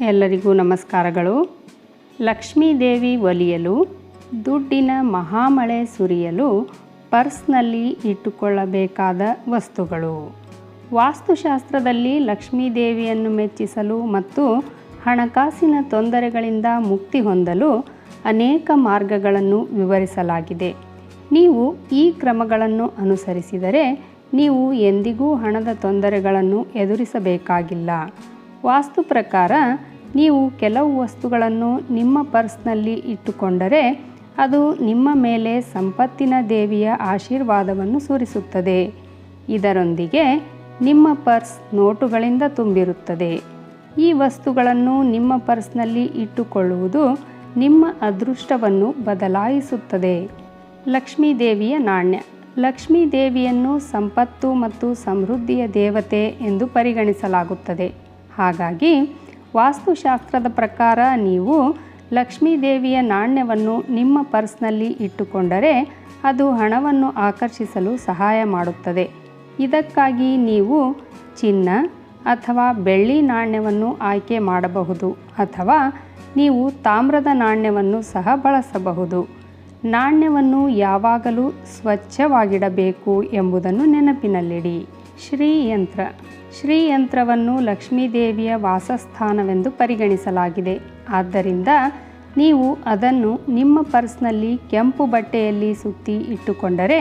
ಎಲ್ಲರಿಗೂ ನಮಸ್ಕಾರಗಳು. ಲಕ್ಷ್ಮೀದೇವಿ ಒಲಿಯಲು, ದುಡ್ಡಿನ ಮಹಾಮಳೆ ಸುರಿಯಲು, ಪರ್ಸ್ನಲ್ಲಿ ಇಟ್ಟುಕೊಳ್ಳಬೇಕಾದ ವಸ್ತುಗಳು. ವಾಸ್ತುಶಾಸ್ತ್ರದಲ್ಲಿ ಲಕ್ಷ್ಮೀದೇವಿಯನ್ನು ಮೆಚ್ಚಿಸಲು ಮತ್ತು ಹಣಕಾಸಿನ ತೊಂದರೆಗಳಿಂದ ಮುಕ್ತಿ ಹೊಂದಲು ಅನೇಕ ಮಾರ್ಗಗಳನ್ನು ವಿವರಿಸಲಾಗಿದೆ. ನೀವು ಈ ಕ್ರಮಗಳನ್ನು ಅನುಸರಿಸಿದರೆ ನೀವು ಎಂದಿಗೂ ಹಣದ ತೊಂದರೆಗಳನ್ನು ಎದುರಿಸಬೇಕಾಗಿಲ್ಲ. ವಾಸ್ತು ಪ್ರಕಾರ ನೀವು ಕೆಲವು ವಸ್ತುಗಳನ್ನು ನಿಮ್ಮ ಪರ್ಸ್ನಲ್ಲಿ ಇಟ್ಟುಕೊಂಡರೆ ಅದು ನಿಮ್ಮ ಮೇಲೆ ಸಂಪತ್ತಿನ ದೇವಿಯ ಆಶೀರ್ವಾದವನ್ನು ಸುರಿಸುತ್ತದೆ. ಇದರೊಂದಿಗೆ ನಿಮ್ಮ ಪರ್ಸ್ ನೋಟುಗಳಿಂದ ತುಂಬಿರುತ್ತದೆ. ಈ ವಸ್ತುಗಳನ್ನು ನಿಮ್ಮ ಪರ್ಸ್ನಲ್ಲಿ ಇಟ್ಟುಕೊಳ್ಳುವುದು ನಿಮ್ಮ ಅದೃಷ್ಟವನ್ನು ಬದಲಾಯಿಸುತ್ತದೆ. ಲಕ್ಷ್ಮೀ ದೇವಿಯ ನಾಣ್ಯ. ಲಕ್ಷ್ಮೀದೇವಿಯನ್ನು ಸಂಪತ್ತು ಮತ್ತು ಸಮೃದ್ಧಿಯ ದೇವತೆ ಎಂದು ಪರಿಗಣಿಸಲಾಗುತ್ತದೆ. ಹಾಗಾಗಿ ವಾಸ್ತುಶಾಸ್ತ್ರದ ಪ್ರಕಾರ ನೀವು ಲಕ್ಷ್ಮೀ ದೇವಿಯ ನಾಣ್ಯವನ್ನು ನಿಮ್ಮ ಪರ್ಸ್ನಲ್ಲಿ ಇಟ್ಟುಕೊಂಡರೆ ಅದು ಹಣವನ್ನು ಆಕರ್ಷಿಸಲು ಸಹಾಯ ಮಾಡುತ್ತದೆ. ಇದಕ್ಕಾಗಿ ನೀವು ಚಿನ್ನ ಅಥವಾ ಬೆಳ್ಳಿ ನಾಣ್ಯವನ್ನು ಆಯ್ಕೆ ಮಾಡಬಹುದು ಅಥವಾ ನೀವು ತಾಮ್ರದ ನಾಣ್ಯವನ್ನು ಸಹ ಬಳಸಬಹುದು. ನಾಣ್ಯವನ್ನು ಯಾವಾಗಲೂ ಸ್ವಚ್ಛವಾಗಿಡಬೇಕು ಎಂಬುದನ್ನು ನೆನಪಿನಲ್ಲಿಡಿ. ಶ್ರೀಯಂತ್ರ. ಶ್ರೀಯಂತ್ರವನ್ನು ಲಕ್ಷ್ಮೀದೇವಿಯ ವಾಸಸ್ಥಾನವೆಂದು ಪರಿಗಣಿಸಲಾಗಿದೆ. ಆದ್ದರಿಂದ ನೀವು ಅದನ್ನು ನಿಮ್ಮ ಪರ್ಸ್ನಲ್ಲಿ ಕೆಂಪು ಬಟ್ಟೆಯಲ್ಲಿ ಸುತ್ತಿ ಇಟ್ಟುಕೊಂಡರೆ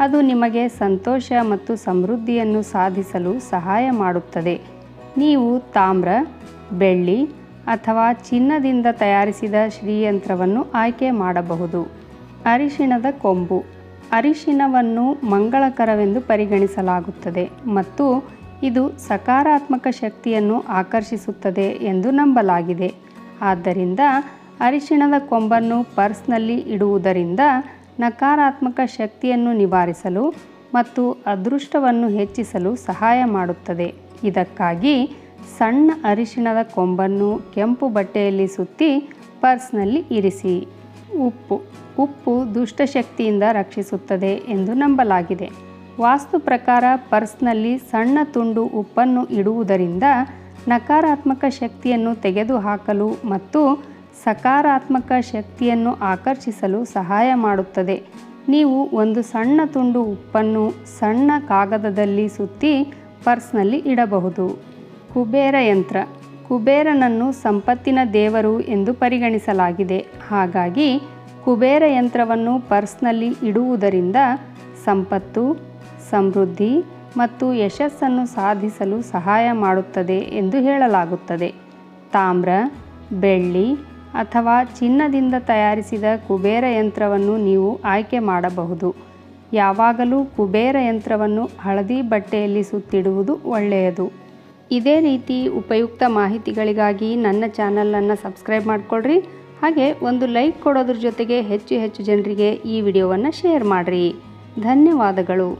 ಅದು ನಿಮಗೆ ಸಂತೋಷ ಮತ್ತು ಸಮೃದ್ಧಿಯನ್ನು ಸಾಧಿಸಲು ಸಹಾಯ ಮಾಡುತ್ತದೆ. ನೀವು ತಾಮ್ರ, ಬೆಳ್ಳಿ ಅಥವಾ ಚಿನ್ನದಿಂದ ತಯಾರಿಸಿದ ಶ್ರೀಯಂತ್ರವನ್ನು ಆಯ್ಕೆ ಮಾಡಬಹುದು. ಅರಿಶಿಣದ ಕೊಂಬು. ಅರಿಶಿಣವನ್ನು ಮಂಗಳಕರವೆಂದು ಪರಿಗಣಿಸಲಾಗುತ್ತದೆ ಮತ್ತು ಇದು ಸಕಾರಾತ್ಮಕ ಶಕ್ತಿಯನ್ನು ಆಕರ್ಷಿಸುತ್ತದೆ ಎಂದು ನಂಬಲಾಗಿದೆ. ಆದ್ದರಿಂದ ಅರಿಶಿಣದ ಕೊಂಬನ್ನು ಪರ್ಸ್ನಲ್ಲಿ ಇಡುವುದರಿಂದ ನಕಾರಾತ್ಮಕ ಶಕ್ತಿಯನ್ನು ನಿವಾರಿಸಲು ಮತ್ತು ಅದೃಷ್ಟವನ್ನು ಹೆಚ್ಚಿಸಲು ಸಹಾಯ ಮಾಡುತ್ತದೆ. ಇದಕ್ಕಾಗಿ ಸಣ್ಣ ಅರಿಶಿಣದ ಕೊಂಬನ್ನು ಕೆಂಪು ಬಟ್ಟೆಯಲ್ಲಿ ಸುತ್ತಿ ಪರ್ಸ್ನಲ್ಲಿ ಇರಿಸಿ. ಉಪ್ಪು ಉಪ್ಪು ದುಷ್ಟಶಕ್ತಿಯಿಂದ ರಕ್ಷಿಸುತ್ತದೆ ಎಂದು ನಂಬಲಾಗಿದೆ. ವಾಸ್ತು ಪ್ರಕಾರ ಪರ್ಸ್ನಲ್ಲಿ ಸಣ್ಣ ತುಂಡು ಉಪ್ಪನ್ನು ಇಡುವುದರಿಂದ ನಕಾರಾತ್ಮಕ ಶಕ್ತಿಯನ್ನು ತೆಗೆದುಹಾಕಲು ಮತ್ತು ಸಕಾರಾತ್ಮಕ ಶಕ್ತಿಯನ್ನು ಆಕರ್ಷಿಸಲು ಸಹಾಯ ಮಾಡುತ್ತದೆ. ನೀವು ಒಂದು ಸಣ್ಣ ತುಂಡು ಉಪ್ಪನ್ನು ಸಣ್ಣ ಕಾಗದದಲ್ಲಿ ಸುತ್ತಿ ಪರ್ಸ್ನಲ್ಲಿ ಇಡಬಹುದು. ಕುಬೇರ ಯಂತ್ರ. ಕುಬೇರನನ್ನು ಸಂಪತ್ತಿನ ದೇವರು ಎಂದು ಪರಿಗಣಿಸಲಾಗಿದೆ. ಹಾಗಾಗಿ ಕುಬೇರ ಯಂತ್ರವನ್ನು ಪರ್ಸ್ನಲ್ಲಿ ಇಡುವುದರಿಂದ ಸಂಪತ್ತು, ಸಮೃದ್ಧಿ ಮತ್ತು ಯಶಸ್ಸನ್ನು ಸಾಧಿಸಲು ಸಹಾಯ ಮಾಡುತ್ತದೆ ಎಂದು ಹೇಳಲಾಗುತ್ತದೆ. ತಾಮ್ರ, ಬೆಳ್ಳಿ ಅಥವಾ ಚಿನ್ನದಿಂದ ತಯಾರಿಸಿದ ಕುಬೇರ ಯಂತ್ರವನ್ನು ನೀವು ಆಯ್ಕೆ ಮಾಡಬಹುದು. ಯಾವಾಗಲೂ ಕುಬೇರ ಯಂತ್ರವನ್ನು ಹಳದಿ ಬಟ್ಟೆಯಲ್ಲಿ ಸುತ್ತಿಡುವುದು ಒಳ್ಳೆಯದು. ಇದೇ ರೀತಿ ಉಪಯುಕ್ತ ಮಾಹಿತಿಗಳಿಗಾಗಿ ನನ್ನ ಚಾನಲನ್ನು ಸಬ್ಸ್ಕ್ರೈಬ್ ಮಾಡಿಕೊಳ್ಳ್ರಿ ಹಾಗೆ ಒಂದು ಲೈಕ್ ಕೊಡೋದ್ರ ಜೊತೆಗೆ ಹೆಚ್ಚು ಹೆಚ್ಚು ಜನರಿಗೆ ಈ ವಿಡಿಯೋವನ್ನು ಶೇರ್ ಮಾಡಿರಿ. ಧನ್ಯವಾದಗಳು.